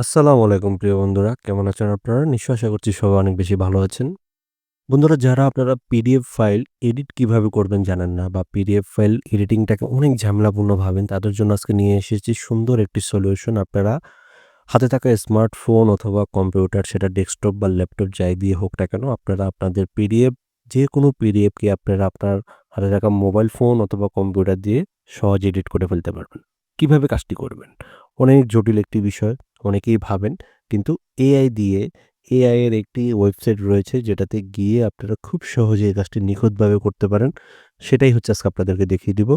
আসসালামু আলাইকুম প্রিয় বন্ধুরা। কেমন আছেন আপনারা? নিশ্চয়ই আশা করছি সবাই অনেক বেশি ভালো আছেন। বন্ধুরা যারা আপনারা পিডিএফ ফাইল এডিট কীভাবে করবেন জানেন না বা পিডিএফ ফাইল এডিটিংটাকে অনেক ঝামেলাপূর্ণ ভাবেন, তাদের জন্য আজকে নিয়ে এসেছি সুন্দর একটি সলিউশন। আপনারা হাতে থাকা স্মার্টফোন অথবা কম্পিউটার সেটা ডেস্কটপ বা ল্যাপটপ যাই দিয়ে হোক না কেন, আপনারা আপনাদের পিডিএফ যে কোনো পিডিএফকে আপনারা আপনার হাতে থাকা মোবাইল ফোন অথবা কম্পিউটার দিয়ে সহজে এডিট করে ফেলতে পারবেন। কীভাবে কাজটি করবেন? অনেক জটিল একটি বিষয়। অনেকেই ভাবেন কিন্তু এআই দিয়ে, এআই এর একটি ওয়েবসাইট রয়েছে যেটাতে গিয়ে আপনারা খুব সহজে এই কাজটি নিখুঁতভাবে করতে পারেন। সেটাই হচ্ছে আজকে আপনাদেরকে দেখিয়ে দিব।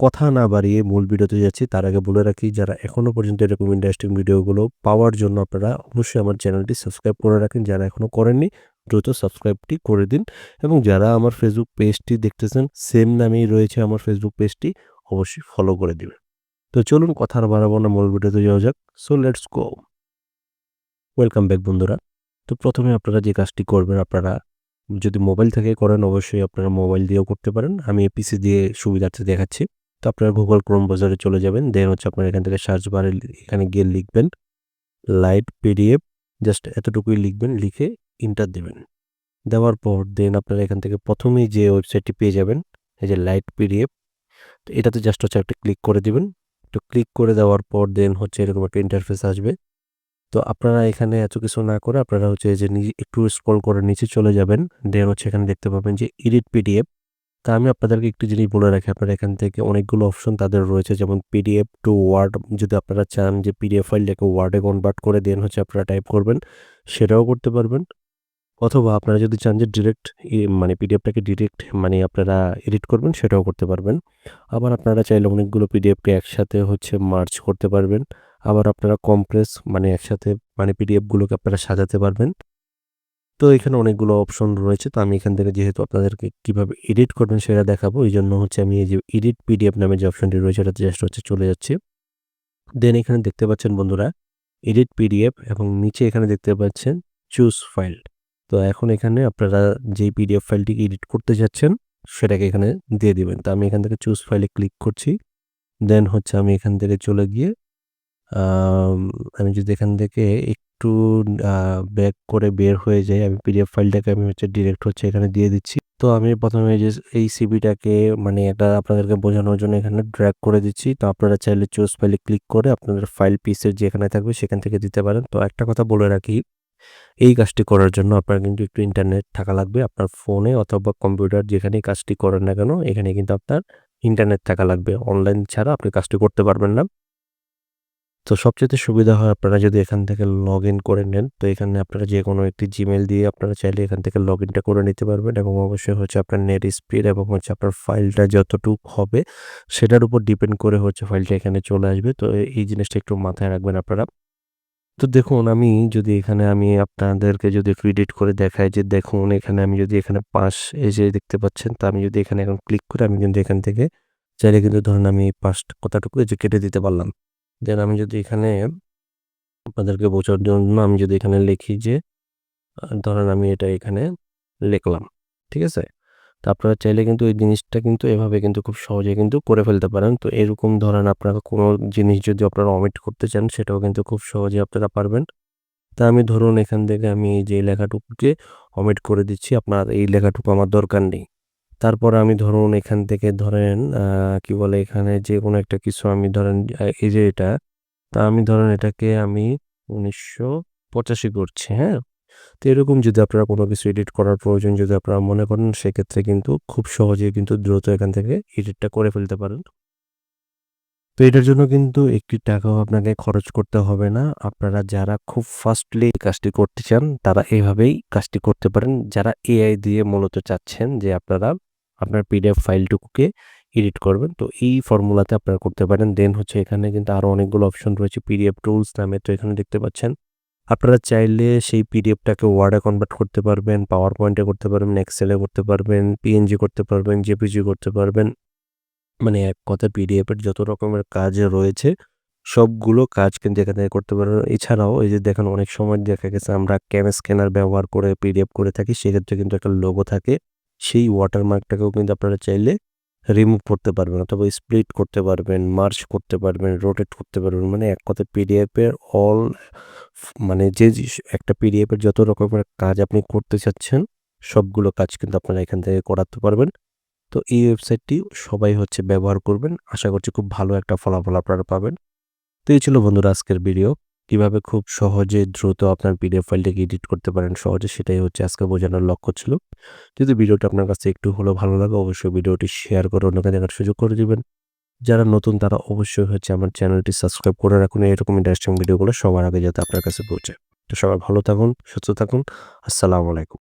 কথা না বাড়িয়ে মূল ভিডিওতে যাচ্ছি। তার আগে বলে রাখি, যারা এখনও পর্যন্ত এরকম ইন্টারেস্টিং ভিডিওগুলো পাওয়ার জন্য আপনারা অবশ্যই আমার চ্যানেলটি সাবস্ক্রাইব করে রাখেন। যারা এখনও করেননি, দ্রুত সাবস্ক্রাইবটি করে দিন এবং যারা আমার ফেসবুক পেজটি দেখতেছেন সেম নামেই রয়েছে আমার ফেসবুক পেজটি অবশ্যই ফলো করে দিবেন। তো চলুন কথা আর বাড়াবো না মূল ভিডিওতে যাওয়া যাক। So let's go. Welcome back বন্ধুরা। তো প্রথমে আপনারা যে কাজটি করবেন, আপনারা যদি মোবাইল থেকে করেন, অবশ্যই আপনারা মোবাইল দিয়েও করতে পারেন। আমি পিসি দিয়ে সুবিধার্থে দেখাচ্ছি। তো আপনারা গুগল ক্রোম ব্রাউজারে চলে যাবেন। দেন হচ্ছে আপনারা এখান থেকে সার্চ বারে এখানে গিয়ে লিখবেন লাইট পিডিএফ জাস্ট এতটুকুই লিখবেন, লিখে ইন্টার দেবেন। দেওয়ার পর দেন আপনারা এখান থেকে প্রথমেই যে ওয়েবসাইটটি পেয়ে যাবেন, এই যে লাইট পিডিএফ তো এটাতে জাস্ট হচ্ছে একটা ক্লিক করে দিবেন। তো ক্লিক করে দেওয়ার পর দেন হচ্ছে এরকম একটা ইন্টারফেস আসবে। তো আপনারা এখানে এত কিছু না করে আপনারা হচ্ছে যে একটু স্ক্রল করে নিচে চলে যাবেন। দেন হচ্ছে এখানে দেখতে পাবেন যে এডিট পিডিএফ। তা আমি আপনাদেরকে একটু জিনিস বলে রাখি, আপনারা এখান থেকে অনেকগুলো অপশন তাদের রয়েছে, যেমন পিডিএফ টু ওয়ার্ড যদি আপনারা চান যে পিডিএফ ফাইলটাকে ওয়ার্ডে কনভার্ট করে দেন হচ্ছে আপনারা টাইপ করবেন, সেটাও করতে পারবেন। অথবা আপনারা যদি চান যে ডিরেক্ট মানে পিডিএফটাকে ডিরেক্ট মানে আপনারা এডিট করবেন, সেটাও করতে পারবেন। আবার আপনারা চাইলে অনেকগুলো পিডিএফকে একসাথে হচ্ছে মার্চ করতে পারবেন। আবার আপনারা কম্প্রেস মানে একসাথে মানে পিডিএফগুলোকে আপনারা সাজাতে পারবেন। তো এখানে অনেকগুলো অপশন রয়েছে। তো আমি এখান থেকে যেহেতু আপনাদেরকে কীভাবে এডিট করবেন সেটা দেখাবো। এই জন্য হচ্ছে আমি এই যে এডিট পিডিএফ নামে যে অপশনটি রয়েছে এটাতে জাস্ট হচ্ছে চলে যাচ্ছি। দেন এখানে দেখতে পাচ্ছেন বন্ধুরা এডিট পিডিএফ এবং নিচে এখানে দেখতে পাচ্ছেন চুজ ফাইল। তো এখন এখানে আপনারা যেই পিডিএফ ফাইলটিকে এডিট করতে যাচ্ছেন, সেটাকে এখানে দিয়ে দিবেন। তো আমি এখান থেকে চুজ ফাইলে ক্লিক করছি। দেন হচ্ছে আমি এখান থেকে চলে গিয়ে, আমি যদি এখান থেকে একটু ব্যাক করে বের হয়ে যাই, আমি পিডিএফ ফাইলটাকে আমি হচ্ছে ডিরেক্ট হচ্ছে এখানে দিয়ে দিচ্ছি। তো আমি প্রথমে যে, এই সিবিটাকে মানে এটা আপনাদেরকে বোঝানোর জন্য এখানে ড্র্যাগ করে দিচ্ছি। তো আপনারা চাইলে চুজ ফাইলে ক্লিক করে আপনাদের ফাইল পিসের যেখানে থাকবে সেখান থেকে দিতে পারেন। তো একটা কথা বলে রাখি এই কাজটি করার জন্য আপনার কিন্তু একটু ইন্টারনেট থাকা লাগবে। আপনার ফোনে অথবা কম্পিউটার যেখানেই কাজটি করেন না কেন এখানে কিন্তু আপনার ইন্টারনেট থাকা লাগবে। অনলাইন ছাড়া আপনি কাজটি করতে পারবেন না। তো সবচেয়ে সুবিধা হয় আপনারা যদি এখান থেকে লগইন করে নেন। তো এখানে আপনারা যে কোনো একটি জিমেল দিয়ে আপনারা চাইলে এখান থেকে লগইনটা করে নিতে পারবেন এবং অবশ্যই হচ্ছে আপনার নেট স্পিড এবং হচ্ছে আপনার ফাইলটা যতটুক হবে, সেটার উপর ডিপেন্ড করে হচ্ছে ফাইলটা এখানে চলে আসবে। তো এই জিনিসটা একটু মাথায় রাখবেন আপনারা। তো দেখুন, আমি যদি এখানে, আমি আপনাদেরকে যদি একটু এডিট করে দেখাই যে, দেখুন, এখানে আমি যদি এখানে পাশ এই যে দেখতে পাচ্ছেন, তা আমি যদি এখানে এখন ক্লিক করে, আমি কিন্তু এখান থেকে চাইলে কিন্তু ধরেন, আমি পাশটা কথাটুকু যে কেটে দিতে পারলাম। দেন আমি যদি এখানে আপনাদেরকে বোঝার জন্য, আমি যদি এখানে লিখি যে ধরেন আমি এটা এখানে লিখলাম। ঠিক আছে? তো আপনারা চাইলে কিন্তু এই জিনিসটা কিন্তু এভাবে কিন্তু খুব সহজে কিন্তু করে ফেলতে পারেন। তো এরকম ধরেন আপনারা কোনো জিনিস যদি আপনারা অমিট করতে চান সেটাও কিন্তু খুব সহজে আপনারা পারবেন। তা আমি ধরুন এখান থেকে আমি এই যে লেখাটুকুকে অমিট করে দিচ্ছি। আপনার এই লেখাটুকু আমার দরকার নেই। তারপর আমি ধরুন এখান থেকে ধরেন কি বলে এখানে যে কোনো একটা কিছু আমি ধরেন এই যে এটা, তা আমি ধরেন এটাকে আমি ১৯৮৫ করছি, হ্যাঁ? তো এরকম যদি আপনারা কোনো কিছু এডিট করার প্রয়োজন যদি আপনারা মনে করেন, সেক্ষেত্রে কিন্তু খুব সহজেই কিন্তু দ্রুত এখান থেকে এডিটটা করে ফেলতে পারেন। তো এটার জন্য কিন্তু একটি টাকাও আপনাকে খরচ করতে হবে না। আপনারা যারা খুব ফাস্টলি কাজটি করতে চান, তারা এভাবেই কাজটি করতে পারেন। যারা এআই দিয়ে মূলত চাচ্ছেন যে আপনারা আপনার পিডিএফ ফাইলটুকুকে এডিট করবেন। তো এই ফর্মুলাতে আপনারা করতে পারেন। দেন হচ্ছে এখানে কিন্তু আরও অনেকগুলো অপশন রয়েছে পিডিএফ টুলস নামে। তো এখানে দেখতে পাচ্ছেন। আপনারা চাইলে সেই পিডিএফটাকে ওয়ার্ডে কনভার্ট করতে পারবেন, পাওয়ার পয়েন্টে করতে পারবেন, এক্সেলে করতে পারবেন, পিএনজি করতে পারবেন, জেপিজি করতে পারবেন। মানে এক কথা পিডিএফের যত রকমের কাজ রয়েছে সবগুলো কাজ কিন্তু এখানে করতে পারবেন। এছাড়াও এই যে দেখেন অনেক সময় দেখা গেছে আমরা ক্যাম স্ক্যানার ব্যবহার করে পিডিএফ করে থাকি। সেক্ষেত্রে কিন্তু একটা লোগো থাকে। সেই ওয়াটারমার্কটাকেও কিন্তু আপনারা চাইলে রিমুভ করতে পারবেন অথবা স্প্লিট করতে পারবেন, মার্জ করতে পারবেন, রোটেট করতে পারবেন। মানে এক কথায় পিডিএফের অল মানে যে একটা পিডিএফের যত রকমের কাজ আপনি করতে চাচ্ছেন, সবগুলো কাজ কিন্তু আপনারা এখান থেকে করাতে পারবেন। তো এই ওয়েবসাইটটি সবাই হচ্ছে ব্যবহার করবেন। আশা করছি খুব ভালো একটা ফলাফল আপনারা পাবেন। তো এই ছিল বন্ধুরা আজকের ভিডিও। কীভাবে খুব সহজে দ্রুত আপনার পিডিএফ ফাইলটাকে এডিট করতে পারেন সহজে সেটাই হচ্ছে আজকে বোঝানোর লক্ষ্য ছিল। যদি ভিডিওটা আপনার কাছে একটু হলেও ভালো লাগে অবশ্যই ভিডিওটি শেয়ার করে অন্যকে দেখার সুযোগ করে দিবেন। যারা নতুন তারা অবশ্যই হচ্ছে আমার চ্যানেলটি সাবস্ক্রাইব করে রাখুন এরকম ইন্টারেস্টিং ভিডিওগুলো সবার আগে যাতে আপনার কাছে পৌঁছে তো সবাই ভালো থাকুন, সুস্থ থাকুন। আসসালামু আলাইকুম।